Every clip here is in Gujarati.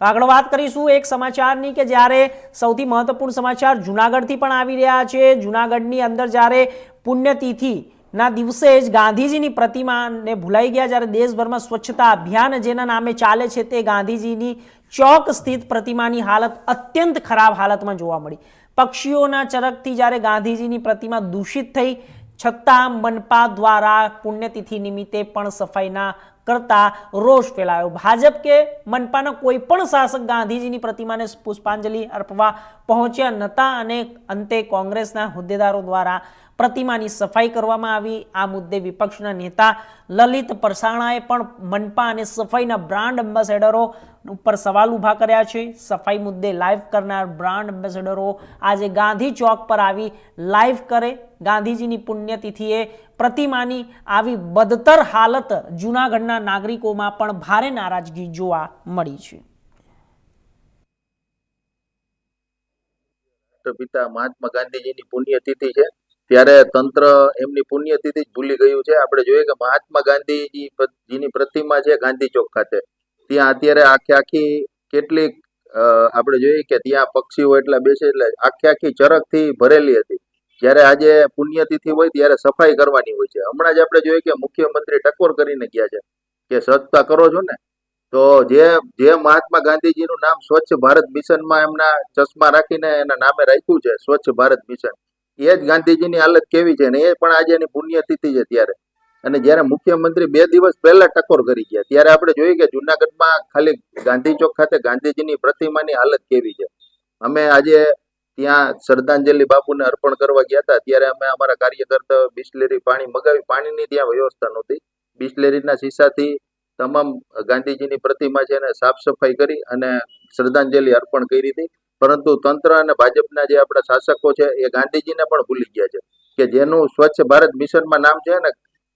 તો આગળ વાત કરીશું એક સમાચારની કે જ્યારે સૌથી મહત્વપૂર્ણ સમાચાર જુનાગઢથી પણ આવી રહ્યા છે. જુનાગઢની અંદર જ્યારે પુણ્યતિથિ ના દિવસે જ ગાંધીજીની પ્રતિમાને ભૂલાઈ ગયા જ્યારે દેશભરમાં સ્વચ્છતા અભિયાન જેના નામે ચાલે છે તે ગાંધીજીની ચોક સ્થિત પ્રતિમાની હાલત અત્યંત ખરાબ હાલતમાં જોવા મળી. પક્ષીઓના ચરકથી જ્યારે ગાંધીજીની પ્રતિમા દૂષિત થઈ છતાં મનપા દ્વારા પુણ્યતિથિ નિમિત્તે પણ સફાઈના કરતા રોષ ફેલાયો. ભાજપ કે મનપાના કોઈ પણ શાસક ગાંધીજીની પ્રતિમાને પુષ્પાંજલિ અર્પવા પહોંચ્યા નહોતા અને અંતે કોંગ્રેસના હોદ્દેદારો દ્વારા પ્રતિમાની સફાઈ કરવામાં આવી. આ મુદ્દે વિપક્ષના નેતા લલિત પરસાણાએ પણ મનપા અને સફાઈના બ્રાન્ડ એમ્બેસેડરો ઉપર સવાલ ઊભા કર્યા છે. સફાઈ મુદ્દે લાઈવ કરનાર બ્રાન્ડ એમ્બેસેડરો આજે ગાંધી ચોક પર આવી લાઈવ કરે. ગાંધીજીની પુણ્યતિથિએ પ્રતિમાની આવી બદતર હાલત જૂનાગઢના નાગરિકોમાં પણ ભારે નારાજગી જોવા મળી છે. રાષ્ટ્રપિતા મહાત્મા ગાંધીજીની પુણ્યતિથિ છે. ત્યારે તંત્ર એમની પુણ્યતિથિ જ ભૂલી ગયું છે. આપણે જોઈએ કે મહાત્મા ગાંધીજી પ્રતિમા છે ગાંધી ચોક ખાતે. ત્યાં અત્યારે આખી આખી કેટલીક આપણે જોઈએ કે ત્યાં પક્ષીઓ એટલા બેસે એટલે આખી આખી ચરકથી ભરેલી હતી. જ્યારે આજે પુણ્યતિથિ હોય ત્યારે સફાઈ કરવાની હોય છે. હમણાં જ આપણે જોઈએ કે મુખ્યમંત્રી ટકોર કરીને ગયા છે કે સ્વચ્છતા કરો છો ને, તો જે જે મહાત્મા ગાંધીજીનું નામ સ્વચ્છ ભારત મિશનમાં એમના ચશ્મા રાખીને એના નામે રાખ્યું છે, સ્વચ્છ ભારત મિશન. એ જ ગાંધીજીની હાલત કેવી છે ને? એ પણ આજે એની પુણ્યતિથિ છે ત્યારે. અને જ્યારે મુખ્યમંત્રી બે દિવસ પહેલા ટકોર કરી ગયા, ત્યારે આપણે જોઈએ કે જુનાગઢમાં ખાલી ગાંધી ચોક ખાતે ગાંધીજીની પ્રતિમાની હાલત કેવી છે. અમે આજે ત્યાં શ્રદ્ધાંજલિ બાપુને અર્પણ કરવા ગયા હતા, ત્યારે અમે અમારા કાર્યકર્તા બિસ્લેરી પાણી મગાવી, પાણીની ત્યાં વ્યવસ્થા નહોતી. બિસ્લેરીના શીશાથી તમામ ગાંધીજીની પ્રતિમા છે એને સાફ સફાઈ કરી અને શ્રદ્ધાંજલિ અર્પણ કરી હતી. પરંતુ તંત્ર અને ભાજપના જે આપણા શાસકો છે, એ ગાંધીજીને પણ ભૂલી ગયા છે કે જેનું સ્વચ્છ ભારત મિશનમાં નામ છે ને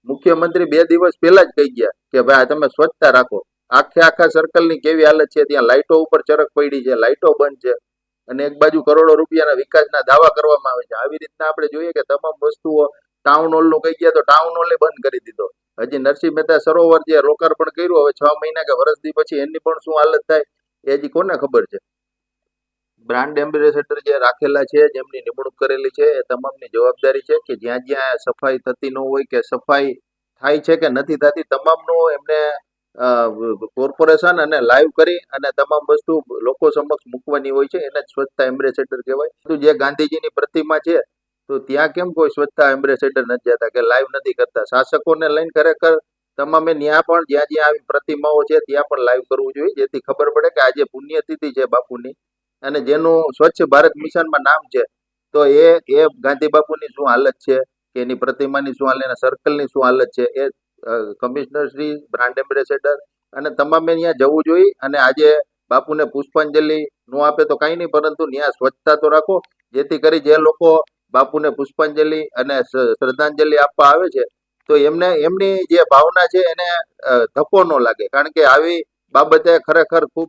મુખ્યમંત્રી બે દિવસ પહેલા જ કહી ગયા કે ભાઈ તમે સ્વચ્છતા રાખો. આખે આખા સર્કલની કેવી હાલત છે? ત્યાં લાઇટો ઉપર ચરક પડી છે, લાઇટો બંધ છે. અને એક બાજુ કરોડો રૂપિયાના વિકાસના દાવા કરવામાં આવે છે. આવી રીતના આપણે જોઈએ કે તમામ વસ્તુઓ ટાઉન હોલનું કહી ગયા તો ટાઉન હોલે બંધ કરી દીધો. હજી નરસિંહ મહેતા સરોવર જે લોકાર્પણ કર્યું, હવે છ મહિના કે વર્ષથી પછી એની પણ શું હાલત થાય એ હજી કોને ખબર છે? બ્રાન્ડ એમ્બેસેડર જે રાખેલા છે, જેમની નિમણૂક કરેલી છે, એ તમામની જવાબદારી છે કે જ્યાં જ્યાં સફાઈ થતી ન હોય કે સફાઈ થાય છે કે નથી થતી, તમામનું એમને કોર્પોરેશન અને લાઈવ કરી અને તમામ વસ્તુ લોકો સમક્ષ મૂકવાની હોય છે. એને જ સ્વચ્છતા એમ્બેસેડર કહેવાય. તો જે ગાંધીજીની પ્રતિમા છે, તો ત્યાં કેમ કોઈ સ્વચ્છતા એમ્બેસેડર નથી જતા કે લાઈવ નથી કરતા? શાસકોને લઈને ખરેખર તમામે ત્યાં પણ જ્યાં જ્યાં આવી પ્રતિમાઓ છે, ત્યાં પણ લાઈવ કરવું જોઈએ. જેથી ખબર પડે કે આજે પુણ્યતિથિ છે બાપુની. અને જેનું સ્વચ્છ ભારત મિશનમાં નામ છે, તો એ એ ગાંધી બાપુની શું હાલત છે? કે એની પ્રતિમાની શું હાલત સર્કલની શું હાલત છે? એ કમિશનર શ્રી બ્રાન્ડ એમ્બેસેડર અને તમામે ત્યાં જવું જોઈએ અને આજે બાપુને પુષ્પાંજલિ નો આપે તો કાંઈ નહીં, પરંતુ ત્યાં સ્વચ્છતા તો રાખો, જેથી કરી જે લોકો બાપુને પુષ્પાંજલિ અને શ્રદ્ધાંજલિ આપવા આવે છે, તો એમને, એમની જે ભાવના છે એને ધક્કો ન લાગે. કારણ કે આવી બાબતે ખરેખર ખૂબ